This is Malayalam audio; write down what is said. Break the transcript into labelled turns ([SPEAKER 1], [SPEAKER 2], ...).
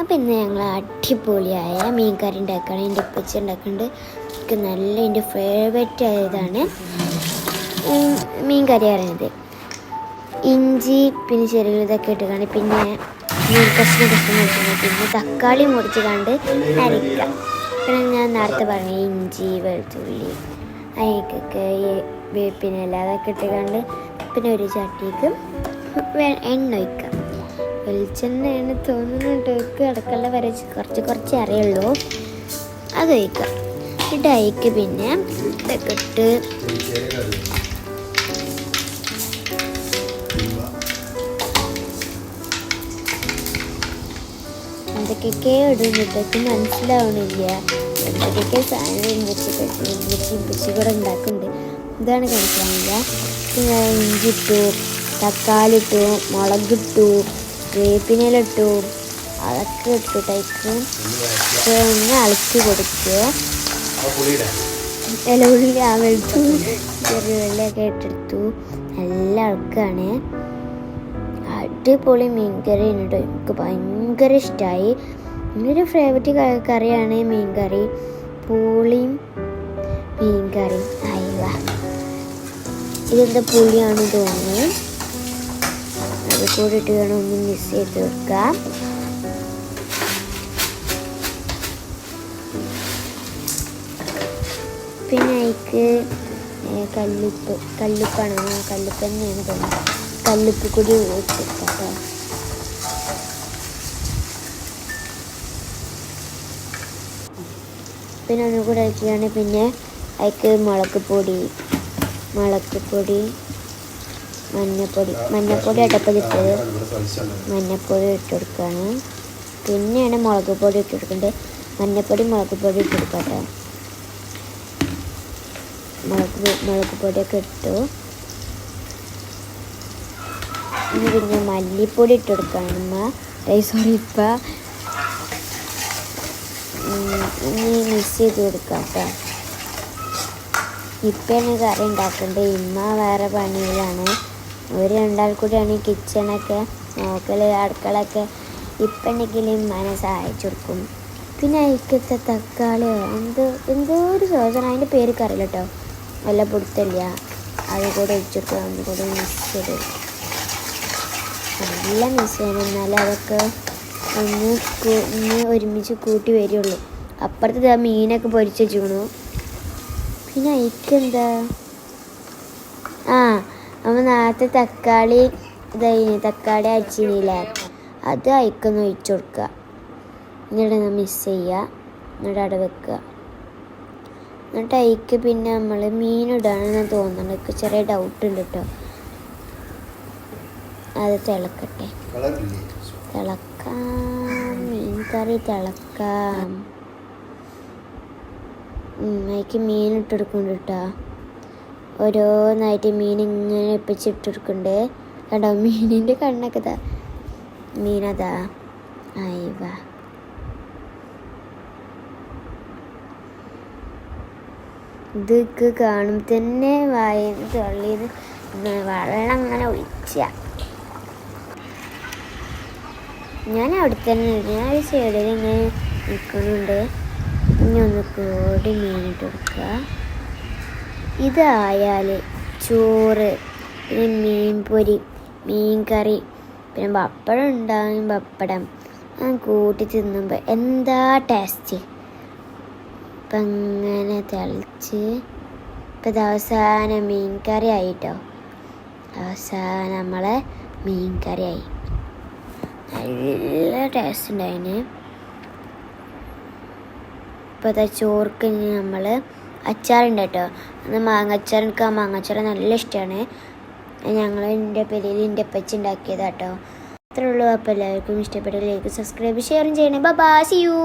[SPEAKER 1] അപ്പം ഇന്ന് ഞങ്ങൾ അടിപൊളിയായ മീൻ കറി ഉണ്ടാക്കുകയാണ് എന്റെ ഉപ്പച്ചി ഉണ്ടാക്കുന്നുണ്ട്. എനിക്ക് നല്ല എന്റെ ഫേവറേറ്റ് ആയതാണ് മീൻ കറി പറയുന്നത്. ഇഞ്ചി പിന്നെ ചെറിയ ഇതൊക്കെ ഇട്ടുകൊണ്ട് പിന്നെ മീൻ കഷ്ണം കഷ്ണം പിന്നെ തക്കാളി മുറിച്ച് കണ്ട് അരയ്ക്കാം. പിന്നെ ഞാൻ നേരത്തെ പറഞ്ഞു ഇഞ്ചി വെളുത്തുള്ളി അതിലേക്കൊക്കെ ഈ വേപ്പിനില അതൊക്കെ ഇട്ടുകൊണ്ട് പിന്നെ ഒരു ചട്ടിക്ക് എണ്ണ ഒഴിക്കുക വെളിച്ചെണ്ണയാണ് തോന്നുന്നുണ്ട് അടുക്കള വരെ കുറച്ച് കുറച്ച് അറിയുള്ളൂ. അത് എന്നിട്ട് അതിക്ക് പിന്നെ ഇതൊക്കെ ഇട്ട് എന്തൊക്കെയൊക്കെ ഇടുന്നിട്ടൊക്കെ മനസ്സിലാവണില്ല. എന്തൊക്കെയൊക്കെ സാധനം വെച്ച് വെച്ച് കൂടെ ഉണ്ടാക്കുന്നുണ്ട്. ഇതാണ് കഴിക്കാനില്ല പിന്നെ ഇഞ്ചി ഇട്ടു തക്കാളി ഇട്ടു മുളകിട്ടു. അതൊക്കെ ഇട്ടു ടൈപ്പ് ഒന്ന് അളക്കി കൊടുക്കുക. ഇലവുള്ളി ആ വെളുത്തു ചെറിയ വെള്ളയൊക്കെ ഇട്ടെടുത്തു. നല്ല അളക്കാണ് അടിപൊളി മീൻകറി കേട്ടോ എനിക്ക് ഭയങ്കര ഇഷ്ടമായി എന്റെ ഫേവററ്റ് കറിയാണ് മീൻകറി. പൂളിയും മീൻകറിയും. അയവ ഇതെന്താ പുളിയാണ് തോന്നുന്നു. അത് കൂടി വേണം ഒന്ന് മിക്സ് ചെയ്ത് വെക്കാം പിന്നെ അതിക്ക് കല്ലുപ്പ് കല്ലുപ്പാണ് കല്ലുപ്പ് തന്നെയാണ് തോന്നുന്നത്. കല്ലുപ്പ് കൂടി വെച്ചിട്ടോ പിന്നെ ഒന്നും കൂടെ പിന്നെ അതിക്ക് മുളക് പൊടി മുളക് പൊടി മഞ്ഞപ്പൊടി. മഞ്ഞപ്പൊടി അടപ്പതിട്ടത് മഞ്ഞപ്പൊടി ഇട്ട് കൊടുക്കുകയാണ്. പിന്നെയാണ് മുളക് പൊടി ഇട്ട് കൊടുക്കേണ്ടത് മഞ്ഞപ്പൊടി മുളക് പൊടി ഇട്ട് കൊടുക്കാം മുളക് മുളക് പൊടിയൊക്കെ ഇട്ടു. ഇനി പിന്നെ മല്ലിപ്പൊടി ഇട്ട് കൊടുക്കണം അമ്മ സോറി ഇപ്പം ഇനി മിക്സ് ചെയ്ത് കൊടുക്കാം കേട്ടോ. ഇപ്പയാണ് കറി ഉണ്ടാക്കേണ്ടത് ഇമ്മ വേറെ പണിയിലാണ്. ഒരു രണ്ടാൾ കൂടിയാണ് ഈ കിച്ചണൊക്കെ നോക്കൽ അടുക്കളൊക്കെ ഇപ്പണ്ടെങ്കിൽ ഇമ്മാനെ സഹായിച്ചു കൊടുക്കും. പിന്നെ അതിക്കത്തെ തക്കാളി എന്ത് എന്തോ ഒരു സോസന അതിന്റെ പേര് കറിയില്ല കേട്ടോ വല്ല പൊടുത്തില്ല അത് കൂടെ ഒഴിച്ചിട്ട് അതും കൂടെ മിക്സ് ചെയ്ത് നല്ല മിക്സ് ചെയ്യണം. എന്നാലേ അതൊക്കെ ഒന്ന് ഒന്ന് ഒരുമിച്ച് കൂട്ടി വരികയുള്ളൂ അപ്പുറത്ത് ആ മീനൊക്കെ പൊരിച്ച് വെച്ചു പിന്നെ അതിക്കെന്താ ആ അമ്മ നേരത്തെ തക്കാളി ഇതായി തക്കാളി അച്ചിനില്ലേ അത് അയക്കൊന്ന് ഒഴിച്ചു കൊടുക്കുക. എന്നിട്ട് മിക്സ് ചെയ്യുക. എന്നിട്ട് അവിടെ വെക്കുക. എന്നിട്ട് അതിക്ക് പിന്നെ നമ്മൾ മീനിടാണെന്ന് തോന്നുന്നുണ്ട് എനിക്ക് ചെറിയ ഡൗട്ട് ഉണ്ട് കേട്ടോ. അത് തിളക്കട്ടെ. തിളക്കാം. മീൻ കറി തിളക്കാം. ഉം, അതിക്ക് മീൻ ഇട്ടെടുക്കുന്നുണ്ട് കേട്ടോ. ഓരോന്നായിട്ട് മീൻ ഇങ്ങനെ ഇപ്പിച്ച് ഇട്ടെടുക്കുന്നുണ്ട് കേട്ടോ മീനിന്റെ കണ്ണൊക്കെ ഇതാ. മീനതാ. അയവ ഇതൊക്കെ കാണുമ്പോൾ തന്നെ വായന്ന് തള്ളിയത് വെള്ളം അങ്ങനെ ഒഴിച്ച. ഞാൻ അവിടെ തന്നെ ഞാൻ ഒരു ഇങ്ങനെ നിൽക്കുന്നുണ്ട്. ഇനി ഒന്ന് കൂടി മീനിട്ട് കൊടുക്കുക ഇതായാൽ ചോറ് പിന്നെ മീൻ പൊരി മീൻ കറി പിന്നെ പപ്പടം ഉണ്ടാകും പപ്പടം. ഞാൻ കൂട്ടി തിന്നുമ്പോൾ എന്താ ടേസ്റ്റ് ഇപ്പം അങ്ങനെ തിളച്ച് ഇപ്പം ഇത് അവസാനം മീൻ ആയിട്ടോ? അവസാനം നമ്മളെ മീൻ കറി ആയി. നല്ല ടേസ്റ്റ് ഉണ്ടായിന്. ഇപ്പോൾ ചോർക്കിന് ചോർക്ക് നമ്മൾ അച്ചാറുണ്ട് കേട്ടോ അന്ന് മാങ്ങച്ചാർ എനിക്ക് ആ മാങ്ങച്ചാർ നല്ല ഇഷ്ടമാണ് ഞങ്ങൾ എന്റെ പെരിയിൽ എന്റെ അപ്പച്ചി ഉണ്ടാക്കിയതാട്ടോ അത്രേ ഉള്ളൂ. അപ്പോൾ എല്ലാവർക്കും ഇഷ്ടപ്പെട്ട ലൈക്ക് സബ്സ്ക്രൈബ് ഷെയറും ചെയ്യണേ. By C U